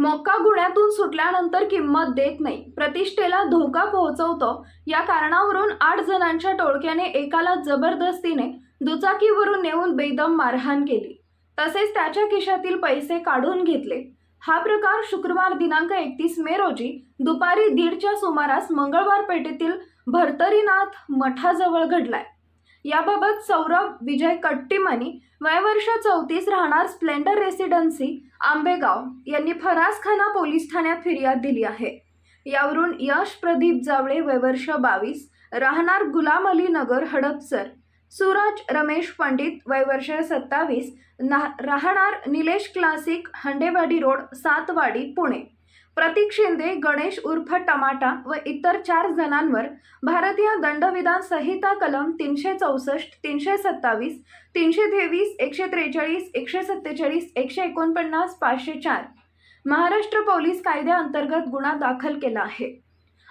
मक्का गुन्ह्यातून सुटल्यानंतर किंमत देत नाही. प्रतिष्ठेला धोका पोहोचवतो. या कारणावरून आठ जणांच्या टोळक्याने एकाला जबरदस्तीने दुचाकीवरून नेऊन बेदम मारहाण केली. तसेच त्याच्या खिशातील पैसे काढून घेतले. हा प्रकार शुक्रवार दिनांक एकतीस मे रोजी दुपारी दीडच्या सुमारास मंगळवार पेठेतील भरतरीनाथ मठाजवळ घडलाय. याबाबत सौरभ विजय कट्टीमनी वयवर्ष चौतीस राहणार स्प्लेंडर रेसिडेन्सी आंबेगाव यांनी फरासखाना पोलीस ठाण्यात फिर्याद दिली आहे. यावरून यश प्रदीप जावळे वयवर्ष बावीस राहणार गुलाम अली नगर हडपसर. सूरज रमेश पंडित वयवर्ष सत्तावीस ना राहणार निलेश क्लासिक हंडेवाडी रोड सातवाडी पुणे. प्रतीक शिंदे गणेश उर्फ टमाटा व इतर चार जणांवर भारतीय दंडविधान संहिता कलम तीनशे चौसष्ट तीनशे सत्तावीस तीनशे तेवीस एकशे त्रेचाळीस एकशे सत्तेचाळीस एकशे एकोणपन्नास पाचशे चार महाराष्ट्र पोलीस कायद्याअंतर्गत गुन्हा दाखल केला आहे.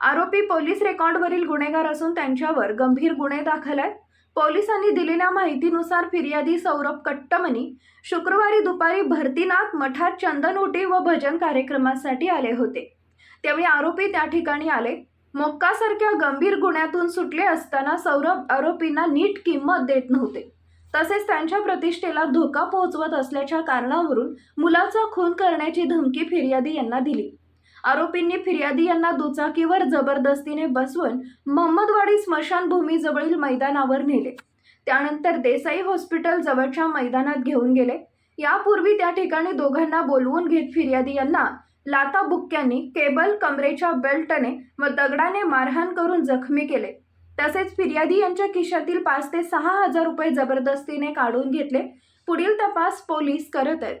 आरोपी पोलीस रेकॉर्डवरील गुन्हेगार असून त्यांच्यावर गंभीर गुन्हे दाखल आहेत. पोलिसांनी दिलेल्या माहितीनुसार फिर्यादी सौरभ कट्टमनी शुक्रवारी दुपारी भरतीनाथ मठात चंदनोटी व भजन कार्यक्रमासाठी आले होते. त्यावेळी आरोपी त्या ठिकाणी आले. मोक्कासारख्या गंभीर गुन्ह्यातून सुटले असताना सौरभ आरोपींना नीट किंमत देत नव्हते. तसेच त्यांच्या प्रतिष्ठेला धोका पोहोचवत असल्याच्या कारणावरून मुलाचा खून करण्याची धमकी फिर्यादी यांना दिली. आरोपींनी फिर्यादी यांना दुचाकीवर जबरदस्तीने बसवून मोहम्मदवाडी स्मशानभूमीजवळील मैदानावर नेले. त्यानंतर देसाई हॉस्पिटल जवळच्या मैदानात घेऊन गेले. यापूर्वी त्या ठिकाणी दोघांना बोलवून घेत फिर्यादी यांना लाता बुक्क्यांनी केबल कमरेच्या बेल्टने व दगडाने मारहाण करून जखमी केले. तसेच फिर्यादी यांच्या खिशातील पाच ते सहा हजार रुपये जबरदस्तीने काढून घेतले. पुढील तपास पोलीस करत आहेत.